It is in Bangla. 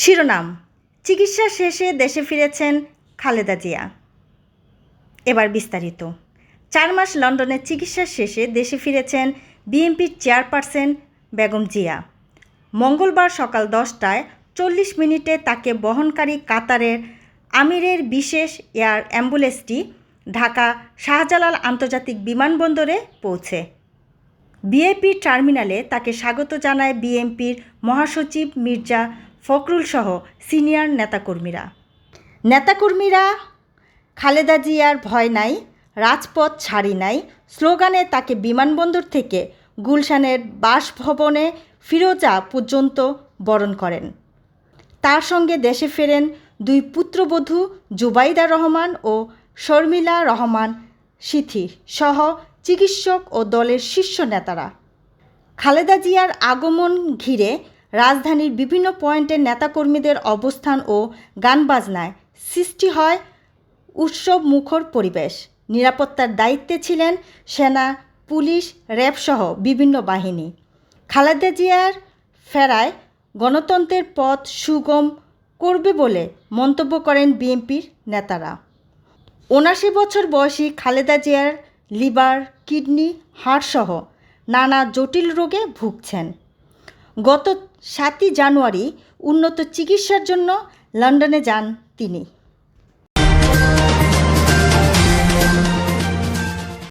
শিরোনাম, চিকিৎসা শেষে দেশে ফিরেছেন খালেদা জিয়া। এবার বিস্তারিত। চার মাস লন্ডনে চিকিৎসা শেষে দেশে ফিরেছেন বিএনপির চেয়ারপারসন বেগম জিয়া। মঙ্গলবার সকাল দশটায় চল্লিশ মিনিটে তাকে বহনকারী কাতারের আমিরের বিশেষ এয়ার অ্যাম্বুলেন্সটি ঢাকা শাহজালাল আন্তর্জাতিক বিমানবন্দরে পৌঁছে। বিএপি টার্মিনালে তাকে স্বাগত জানায় বিএনপির মহাসচিব মির্জা ফখরুল সহ সিনিয়র নেতাকর্মীরা। নেতাকর্মীরা, খালেদা জিয়ার ভয় নাই, রাজপথ ছাড়ি নাই, স্লোগানে তাকে বিমানবন্দর থেকে গুলশানের বাসভবনে ফিরোজা পর্যন্ত বরণ করেন। তার সঙ্গে দেশে ফেরেন দুই পুত্রবধূ জুবাইদা রহমান ও শর্মিলা রহমান সিথি সহ চিকিৎসক ও দলের শীর্ষ নেতারা। খালেদা জিয়ার আগমন ঘিরে রাজধানীর বিভিন্ন পয়েন্টে নেতাকর্মীদের অবস্থান ও গানবাজনায় সৃষ্টি হয় উৎসব মুখর পরিবেশ। নিরাপত্তার দায়িত্বে ছিলেন সেনা, পুলিশ, র্যাবসহ বিভিন্ন বাহিনী। খালেদা জিয়ার ফেরায় গণতন্ত্রের পথ সুগম করবে বলে মন্তব্য করেন বিএনপির নেতারা। উনাশি বছর বয়সী খালেদা জিয়ার লিভার, কিডনি হার্টসহ নানা জটিল রোগে ভুগছেন। গত সাতই জানুয়ারি উন্নত চিকিৎসার জন্য লন্ডনে যান তিনি।